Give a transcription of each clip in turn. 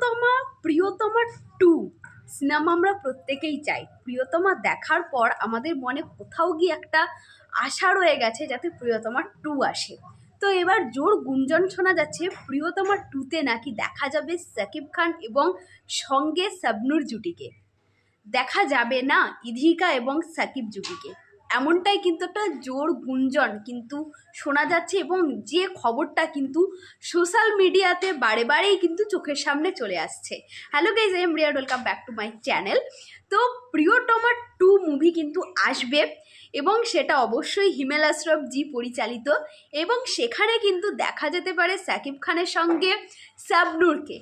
প্রিয়তমা প্রিয়তমা two. Cinema আমরা প্রত্যেকেই চাই। প্রিয়তমা দেখার পর আমাদের মনে কোথাও গিয়ে একটা আশা রয়ে গেছে যাতে প্রিয়তমা টু আসে। তো এবার জোর গুঞ্জন শোনা যাচ্ছে প্রিয়তমা টুতে নাকি দেখা যাবে সাকিব খান এবং সঙ্গে শাবনুর জুটিকে। দেখা যাবে না, ইধিকা এবং সাকিব জুটিকে। এমনটাই কিন্তু একটা জোর গুঞ্জন কিন্তু শোনা যাচ্ছে এবং যে খবরটা কিন্তু সোশ্যাল মিডিয়াতে বারে বারেই কিন্তু চোখের সামনে চলে আসছে। Hello guys I'm rear welcome back to my channel তো প্রিয়তমা টু মুভি কিন্তু আসবে এবং সেটা অবশ্যই হিমেল আশরফ জি পরিচালিত এবং সেখানে কিন্তু দেখা যেতে পারে সাকিব খানের সঙ্গে শাবনুরকে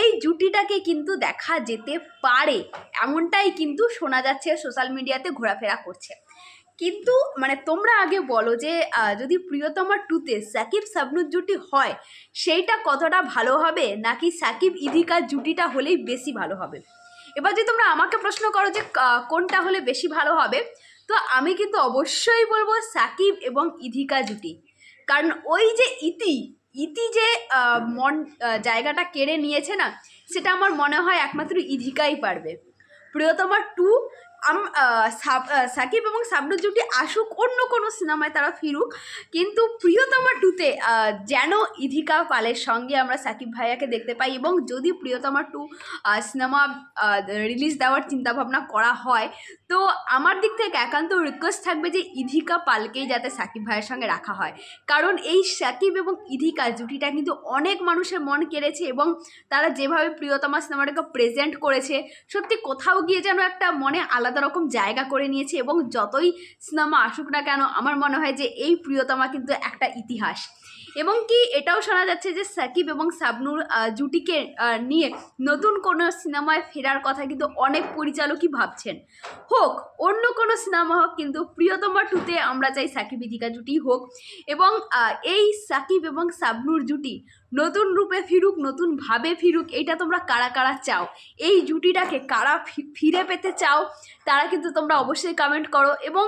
এই জুটিটাকে কিন্তু দেখা যেতে পারে। এমনটাই কিন্তু শোনা যাচ্ছে সোশ্যাল মিডিয়াতে ঘোরাফেরা করছে। কিন্তু মানে তোমরা আগে বলো যে যদি প্রিয়তমা টুতে সাকিব সাবনুর জুটি হয়, সেইটা কতটা ভালো হবে? নাকি সাকিব ইধিকা জুটিটা হলেই বেশি ভালো হবে? এবার যদি তোমরা আমাকে প্রশ্ন করো যে কোনটা হলে বেশি ভালো হবে, তো আমি কিন্তু অবশ্যই বলব সাকিব এবং ইধিকা জুটি। কারণ ওই যে ইতি ইতি যে মন জায়গাটা কেড়ে নিয়েছে না, সেটা আমার মনে হয় একমাত্র ইধিকাই পারবে। প্রিয়তমা টু সাকিব এবং সাবনুর জুটি আসুক, অন্য কোনো সিনেমায় তারা ফিরুক। কিন্তু প্রিয়তমা টুতে যেন ইধিকা পালের সঙ্গে আমরা সাকিব ভাইয়াকে দেখতে পাই এবং যদি প্রিয়তমা টু সিনেমা রিলিজ দেওয়ার চিন্তাভাবনা করা হয়, তো আমার দিক থেকে একান্ত রিকোয়েস্ট থাকবে যে ইধিকা পালকেই যাতে সাকিব ভাইয়ের সঙ্গে রাখা হয়। কারণ এই সাকিব এবং ইধিকা জুটিটা কিন্তু অনেক মানুষের মন কেড়েছে এবং তারা যেভাবে প্রিয়তমা সিনেমাটাকে প্রেজেন্ট করেছে, সত্যি কোথাও গিয়ে যেন একটা মনে আলাদা রকম জায়গা করে নিয়েছে এবং যতই সিনেমা আসুক না কেন, আমার মনে হয় যে এই প্রিয়তমা কিন্তু একটা ইতিহাস। এবং কি এটাও শোনা যাচ্ছে যে সাকিব এবং সাবনুর জুটিকে নিয়ে নতুন কোনো সিনেমায় ফেরার কথা কিন্তু অনেক পরিচালকই ভাবছেন। হোক, অন্য কোনো সিনেমা হোক, কিন্তু প্রিয়তমা টুতে আমরা চাই সাকিব ইদিকা জুটি হোক। এবং এই সাকিব এবং সাবনুর জুটি নতুন রূপে ফিরুক নতুনভাবে ফিরুক এইটা তোমরা কারা কারা চাও? এই জুটিটাকে কারা ফিরে পেতে চাও, তারা কিন্তু তোমরা অবশ্যই কমেন্ট করো এবং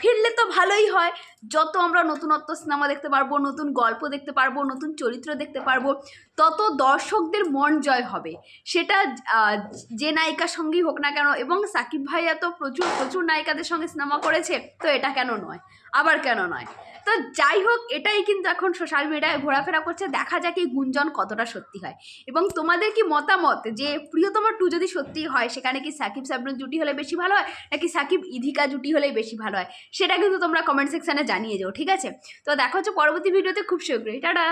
ফিরলে তো ভালোই হয়। যত আমরা নতুনত্ব সিনেমা দেখতে পারব, নতুন গল্প দেখতে পারব, নতুন চরিত্র দেখতে পারব, তত দর্শকদের মন জয় হবে। সেটা যে নায়িকার সঙ্গেই হোক না কেন, এবং সাকিব ভাইয়া তো প্রচুর প্রচুর নায়িকাদের সঙ্গে সিনেমা করেছে, তো এটা কেন নয়? আবার কেন নয়? তো যাই হোক, এটাই কিন্তু এখন সোশ্যাল মিডিয়ায় ঘোরাফেরা করছে। দেখা যাক এই গুঞ্জন কতটা সত্যি হয়। এবং তোমাদের কি মতামত যে প্রিয়তমা টু যদি সত্যি হয়, সেখানে কি সাকিব সাবরুন জুটি হলে বেশি ভালো হয়, নাকি সাকিব ইধিকা জুটি হলেই বেশি ভালো হয়? সেটা কিন্তু তোমরা কমেন্ট সেকশানে জানিয়ে যাও, ঠিক আছে? তো দেখা হচ্ছে পরবর্তী ভিডিওতে খুব শীঘ্রই। টাটা!